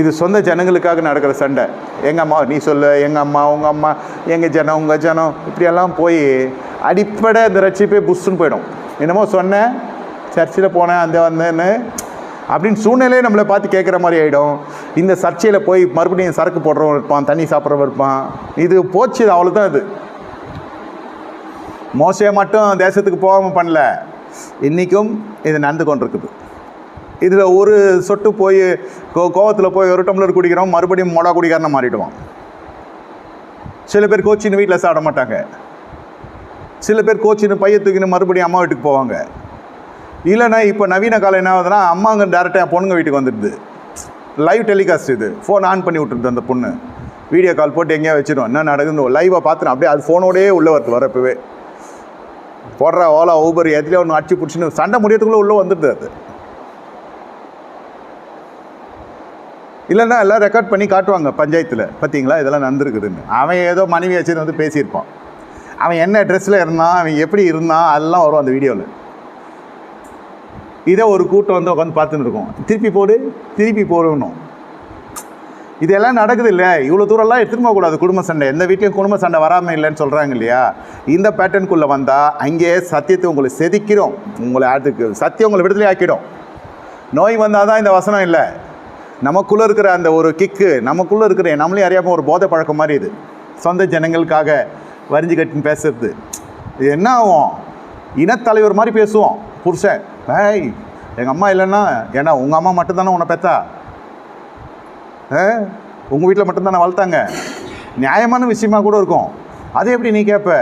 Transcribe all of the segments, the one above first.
இது சொந்த ஜனங்களுக்காக நடக்கிற சண்டை. எங்கள் அம்மா நீ சொல்லு எங்கள் அம்மா உங்கள் அம்மா எங்கள் ஜனம் உங்கள் ஜனம் இப்படியெல்லாம் போய் அடிப்படை இந்த ரட்சிப்பே புஷ்ஷுன்னு போயிடும். என்னமோ சொன்னேன் சர்ச்சில் போனேன் அந்த வந்தேன்னு அப்படின்னு சூழ்நிலையே நம்மளை பார்த்து கேட்குற மாதிரி ஆகிடும் இந்த சர்ச்சையில் போய் மறுபடியும் சரக்கு போடுறவன் இருப்பான் தண்ணி சாப்பிட்றவன் இருப்பான். இது போச்சு இது அவ்வளோதான் இது. மோசையை மட்டும் தேசத்துக்கு போகாமல் பண்ணல. இன்றைக்கும் இது நடந்து கொண்டிருக்குது. இதில் ஒரு சொட்டு போய் கோ கோவத்தில் போய் ஒரு டம்ளர் குடிக்கிறோம் மறுபடியும் மொடா குடிக்காரனை மாறிடுவான். சில பேர் கோச்சின்னு வீட்டில் சாப்பிட மாட்டாங்க. சில பேர் கோச்சின்னு பைய தூக்கின்னு மறுபடியும் அம்மா வீட்டுக்கு போவாங்க. இல்லைன்னா இப்போ நவீன காலம் என்ன ஆகுதுன்னா அம்மாங்க டேரெக்டாக பொண்ணுங்க வீட்டுக்கு வந்துடுது. லைவ் டெலிகாஸ்ட் இது. ஃபோன் ஆன் பண்ணி விட்டுருது அந்த பொண்ணு. வீடியோ கால் போட்டு எங்கேயா வச்சிடும் என்ன நடக்குதுன்னு லைவாக பார்த்துனா அப்படியே அது ஃபோனோடயே உள்ளே வருது வரப்பவே போடுற ஓலா ஊபர் எதுலேயே ஒன்று அடிச்சு பிடிச்சின்னு சண்டை முடியறதுக்குள்ளே உள்ளே வந்துடுது அது. இல்லைன்னா எல்லாம் ரெக்கார்ட் பண்ணி காட்டுவாங்க பஞ்சாயத்தில். பார்த்தீங்களா இதெல்லாம் நடந்துருக்குதுன்னு. அவன் ஏதோ மனைவி வச்சுன்னு வந்து பேசியிருப்பான். அவன் என்ன ட்ரெஸ்ஸில் இருந்தான் அவன் எப்படி இருந்தான் அதெல்லாம் வரும் அந்த வீடியோவில் இதே ஒரு கூட்டம் வந்து உட்காந்து பார்த்துன்னு இருக்கோம். திருப்பி போடு திருப்பி போடணும் இதெல்லாம் நடக்குது இல்லை. இவ்வளோ தூரம்லாம் எடுத்துன்னு போகக்கூடாது குடும்ப சண்டை. எந்த வீட்லையும் குடும்ப சண்டை வராமல் இல்லைன்னு சொல்கிறாங்க இல்லையா? இந்த பேட்டர்னுக்குள்ளே வந்தால் அங்கேயே சத்தியத்தை உங்களை செதுக்கிறோம் உங்களை அதுக்கு சத்தியம் உங்களை விடுதலை ஆக்கிடும் நோய் வந்தால் தான் இந்த வசனம் இல்லை. நமக்குள்ளே இருக்கிற அந்த ஒரு கிக்கு நமக்குள்ளே இருக்கிற நம்மளே அறியாமல் ஒரு போதை பழக்கம் மாதிரி இது. சொந்த ஜனங்களுக்காக வரிஞ்சு கட்டின்னு பேசுறது. இது என்ன ஆகும்? இனத்தலைவர் மாதிரி பேசுவோம் புருஷன். ஏய் எங்கள் அம்மா இல்லைன்னா ஏன்னா உங்கள் அம்மா மட்டும்தானே உன்னை பெத்தா? உங்கள் வீட்டில் மட்டும்தானே வளர்த்தாங்க? நியாயமான விஷயமா கூட இருக்கும். அது எப்படி நீ கேட்ப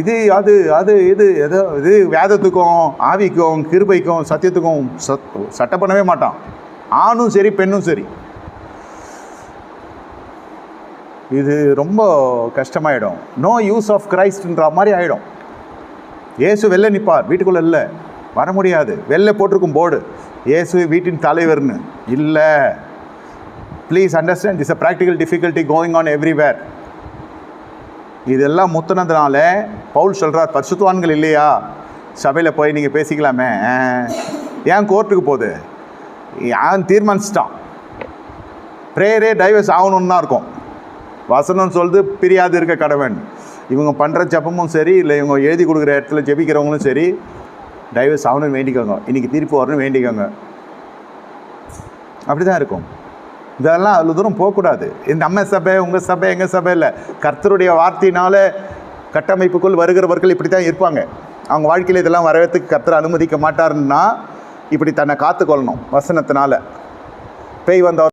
இது அது அது இது எதோ இது வேதத்துக்கும் ஆவிக்கும் கிருபைக்கும் சத்தியத்துக்கும் சத் சட்டை பண்ணவே மாட்டான். ஆணும் சரி பெண்ணும் சரி. இது ரொம்ப கஷ்டமாயிடும். நோ யூஸ் ஆஃப் கிரைஸ்ட்ன்ற மாதிரி ஆகிடும் இயேசு வெளில நிற்பார் வீட்டுக்குள்ளே இல்லை. வர முடியாது. வெளில போட்டிருக்கும் போர்டு இயேசு வீட்டின் தலைவர்னு. இல்லை. Please understand is a practical difficulty going on everywhere இதெல்லாம் முத்துனதுனால பவுல் சொல்கிறார் பரிசுத்துவான்கள் இல்லையா? சபையில் போய் நீங்கள் பேசிக்கலாமே. ஏன் கோர்ட்டுக்கு போகுது? அவன் தீர்மானிச்சிட்டான். ப்ரேயரே டைவர்ஸ் ஆகணும்னு தான் இருக்கும். வசனம் சொல்லுது பிரியாது இருக்க கடவன் இவங்க பண்ணுற ஜெபமும் சரி இல்லை இவங்க எழுதி கொடுக்குற இடத்துல ஜெபிக்கிறவங்களும் சரி டைவர்ஸ் ஆகணும்னு வேண்டிக்கோங்க. இன்றைக்கி தீர்ப்பு வரணும்னு வேண்டிக்கோங்க. அப்படி தான் இருக்கும். இதெல்லாம் அவ்வளோ தூரம் போகக்கூடாது. இந்த நம்ம சபை உங்கள் சபை எங்கள் சபை இல்லை. கர்த்தருடைய வார்த்தையினால கட்டமைப்புக்குள் வருகிறவர்கள் இப்படி தான் இருப்பாங்க. அவங்க வாழ்க்கையில் இதெல்லாம் வரவேற்றுக்கு கர்த்தர் அனுமதிக்க மாட்டாருன்னா இப்படி தன்னை காத்துக்கொள்ளணும் வசனத்தினால. பேய் வந்தவர்